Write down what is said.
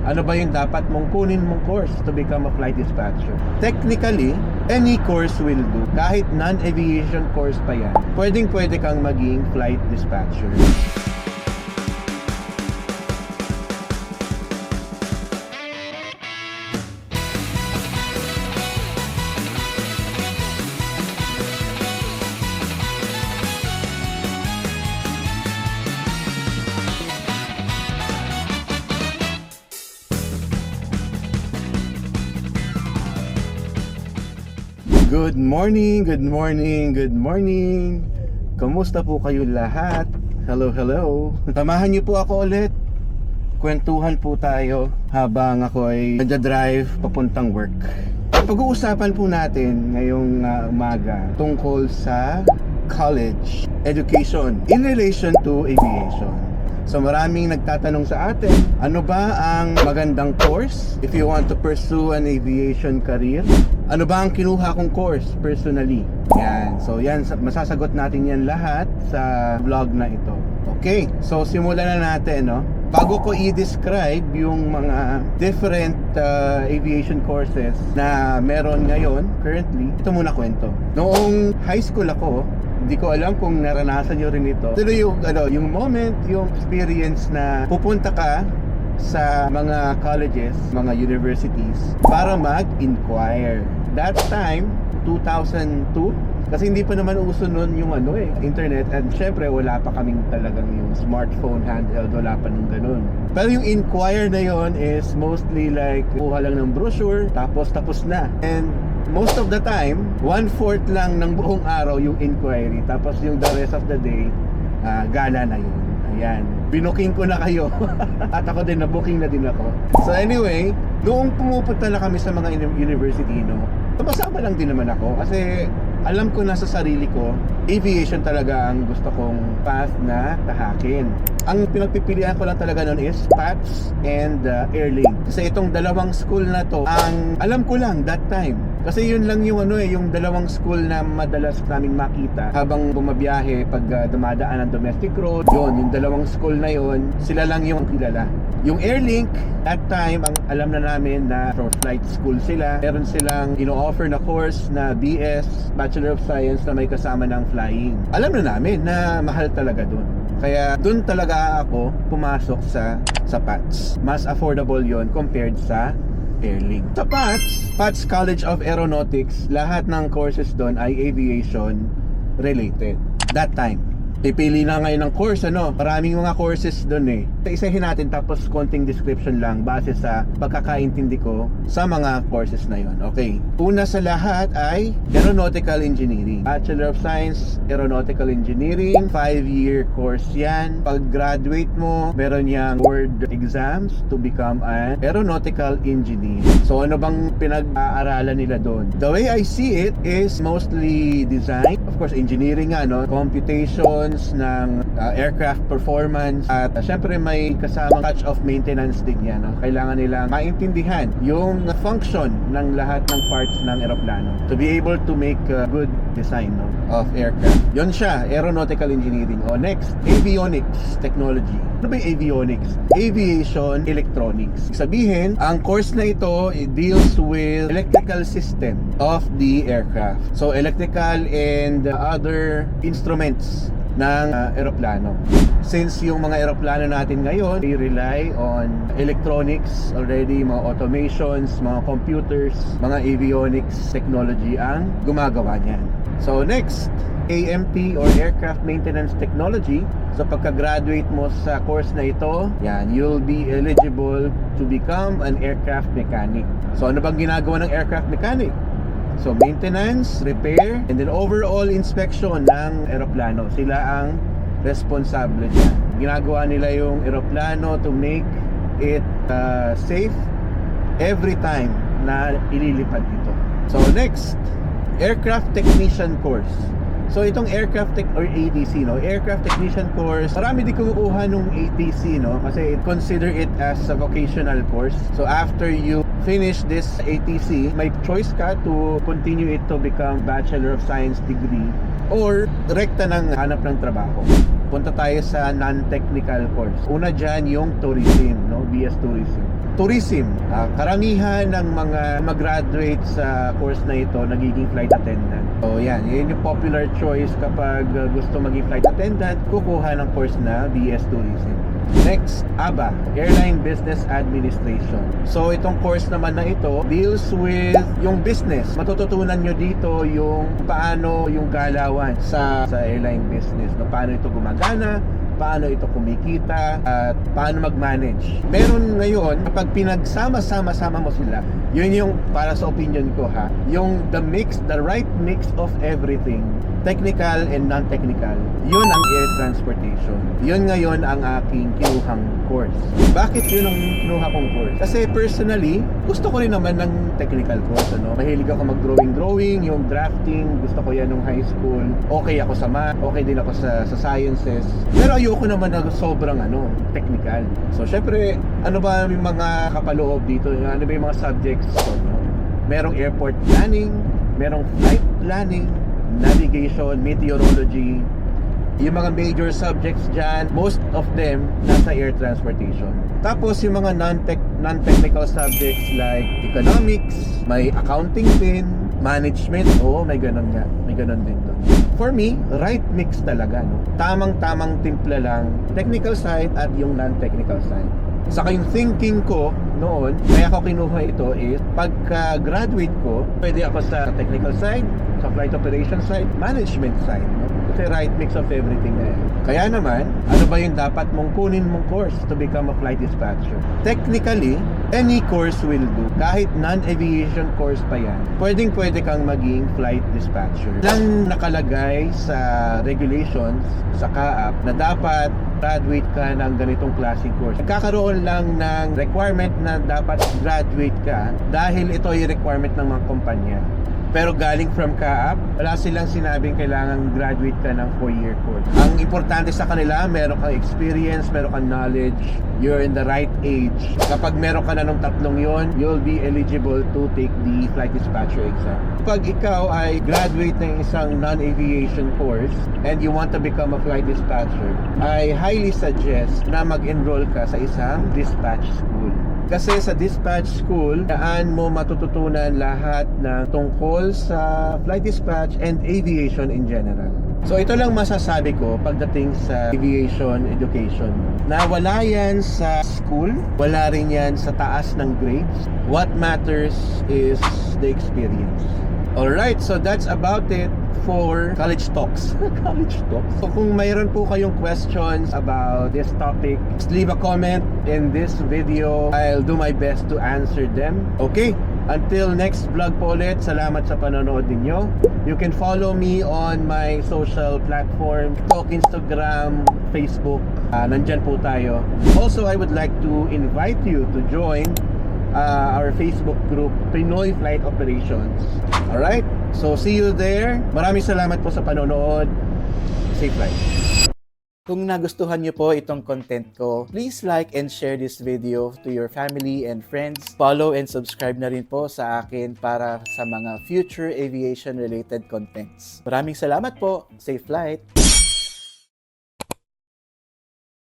Ano ba yung dapat mong kunin mong course to become a flight dispatcher? Technically, any course will do. Kahit non-aviation course pa yan, pwedeng pwede kang maging flight dispatcher. Good morning, good morning, good morning. Kamusta po kayo lahat? Hello, hello. Samahan niyo po ako ulit. Kwentuhan po tayo habang ako ay nagda-drive papuntang work. Pag-uusapan po natin ngayong uh, umaga tungkol sa college education in relation to aviation. So maraming nagtatanong sa atin, ano ba ang magandang course if you want to pursue an aviation career? Ano ba ang kinuha kong course personally? Yan. So yan, sa- masasagot natin yan lahat sa vlog na ito. Okay, so simulan na natin, no? Bago ko i-describe yung mga different uh, aviation courses na meron ngayon, currently, ito muna kwento. Noong high school ako, hindi ko alam kung naranasan nyo rin ito. Ito yung, ano, yung moment, yung experience na pupunta ka sa mga colleges, mga universities para mag-inquire. That time, 2002, kasi hindi pa naman uso nun yung ano eh, internet at syempre wala pa kaming talagang yung smartphone, handheld, wala pa nung ganun. Pero yung inquire na yon is mostly like kuha lang ng brochure tapos tapos na. And most of the time, one-fourth lang ng buong araw yung inquiry tapos yung the rest of the day, ah, gala na yun. Ayan. Binuking ko na kayo. At ako din, na-booking na din ako. So anyway, noong pumupunta na kami sa mga uni- university, no, Tumasama lang din naman ako kasi alam ko na sa sarili ko, aviation talaga ang gusto kong path na tahakin. Ang pinagpipilian ko lang talaga noon is PATS and uh, Airlink. Kasi itong dalawang school na to, ang alam ko lang that time. Kasi yun lang yung ano eh, yung dalawang school na madalas naming makita habang bumabiyahe pag uh, dumadaan ng domestic road. Yun, yung dalawang school na yun, sila lang yung kilala. Yung Airlink, that time, ang alam na namin na for flight school sila. Meron silang ino-offer na course na BS, Bachelor of Science na may kasama ng flying. Alam na namin na mahal talaga dun. Kaya dun talaga ako pumasok sa sa PATS. Mas affordable yon compared sa Airlink. Sa PATS, PATS College of Aeronautics, lahat ng courses doon ay aviation related. That time. Pipili na ngayon ng course, ano? Maraming mga courses doon eh. Isahin natin tapos konting description lang base sa pagkakaintindi ko sa mga courses na yon. Okay. Una sa lahat ay Aeronautical Engineering. Bachelor of Science, Aeronautical Engineering. 5-year course yan. Pag graduate mo, meron yang board exams to become an aeronautical engineer. So ano bang pinag-aaralan nila doon? The way I see it is mostly design. Of course, engineering nga, no? Computations ng uh, aircraft performance. At uh, syempre may kasamang touch of maintenance din yan. No? Kailangan nilang maintindihan yung function ng lahat ng parts ng aeroplano to be able to make uh, good design no? of aircraft. Yon siya, aeronautical engineering. O next, avionics technology. Ano ba yung avionics? Aviation electronics. Sabihin, ang course na ito it deals with electrical system of the aircraft. So electrical and other instruments ng uh, eroplano. Since yung mga eroplano natin ngayon, they rely on electronics already, mga automations, mga computers, mga avionics technology ang gumagawa niyan. So next, AMT or Aircraft Maintenance Technology. So pagka-graduate mo sa course na ito, yan, you'll be eligible to become an aircraft mechanic. So ano bang ginagawa ng aircraft mechanic? So maintenance, repair, and then overall inspection ng eroplano. Sila ang responsable dyan. Ginagawa nila yung eroplano to make it uh, safe every time na ililipad ito. So next, aircraft technician course. So itong aircraft tech or ATC no, aircraft technician course, marami di kumukuha nung ATC no? Kasi it consider it as a vocational course. So after you finish this ATC, may choice ka to continue it to become Bachelor of Science degree or rekta ng hanap ng trabaho. Punta tayo sa non-technical course. Una dyan yung tourism, no? BS Tourism. Tourism, ah, karamihan ng mga mag-graduate sa course na ito nagiging flight attendant. So yan, yun yung popular choice kapag ah, gusto maging flight attendant, kukuha ng course na BS Tourism. Next, ABA, Airline Business Administration. So itong course naman na ito deals with yung business. Matututunan nyo dito yung paano yung galawan sa sa airline business. No? Paano ito gumagana, paano ito kumikita, at paano mag-manage. Meron ngayon, kapag pinagsama-sama-sama mo sila, yun yung para sa opinion ko ha, yung the mix, the right mix of everything, technical and non-technical, yun ang air transportation. Yun ngayon ang aking kinuhang course. Bakit yun ang kinuha kong course? Kasi personally, gusto ko rin naman ng technical course. Ano? Mahilig ako mag-drawing-drawing, yung drafting, gusto ko yan nung high school. Okay ako sa math, okay din ako sa, sa sciences. Pero ayoko naman na sobrang ano, technical. So, syempre, ano ba yung mga kapaloob dito? Ano ba yung mga subjects? So, no? Merong airport planning, merong flight planning, navigation, meteorology, yung mga major subjects dyan, most of them nasa air transportation. Tapos yung mga non-tech, non-technical subjects like economics, may accounting din, management, oo, may ganun nga. May ganun din doon. For me, right mix talaga, no? Tamang-tamang timpla lang, technical side at yung non-technical side. Saka yung thinking ko noon, kaya ako kinuha ito is pagka-graduate ko, pwede ako sa technical side, sa flight operation side, management side. No? Kasi right mix of everything na yan. Kaya naman, ano ba yung dapat mong kunin mong course to become a flight dispatcher? Technically, any course will do. Kahit non-aviation course pa yan, pwedeng pwede kang maging flight dispatcher. Lang nakalagay sa regulations sa CAAP na dapat graduate ka ng ganitong klaseng course. Nagkakaroon lang ng requirement na dapat graduate ka dahil ito ay requirement ng mga kumpanya. Pero galing from CAAP, wala silang sinabing kailangan graduate ka ng 4-year course. Ang importante sa kanila, meron kang experience, meron kang knowledge, you're in the right age. Kapag meron ka na nung tatlong yon, you'll be eligible to take the flight dispatcher exam. Kapag ikaw ay graduate ng isang non-aviation course and you want to become a flight dispatcher, I highly suggest na mag-enroll ka sa isang dispatch school. Kasi sa dispatch school, daan mo matututunan lahat ng tungkol sa flight dispatch and aviation in general. So ito lang masasabi ko pagdating sa aviation education. Na wala yan sa school, wala rin yan sa taas ng grades. What matters is the experience. Alright, so that's about it for College Talks. college Talks? So kung mayroon po kayong questions about this topic, just leave a comment in this video. I'll do my best to answer them. Okay? Until next vlog po ulit, salamat sa panonood ninyo. You can follow me on my social platform, TikTok, Instagram, Facebook. Ah, nandyan po tayo. Also, I would like to invite you to join uh, our Facebook group, Pinoy Flight Operations. Alright? So, see you there. Maraming salamat po sa panonood. Safe flight. Kung nagustuhan niyo po itong content ko, please like and share this video to your family and friends. Follow and subscribe na rin po sa akin para sa mga future aviation related contents. Maraming salamat po. Safe flight!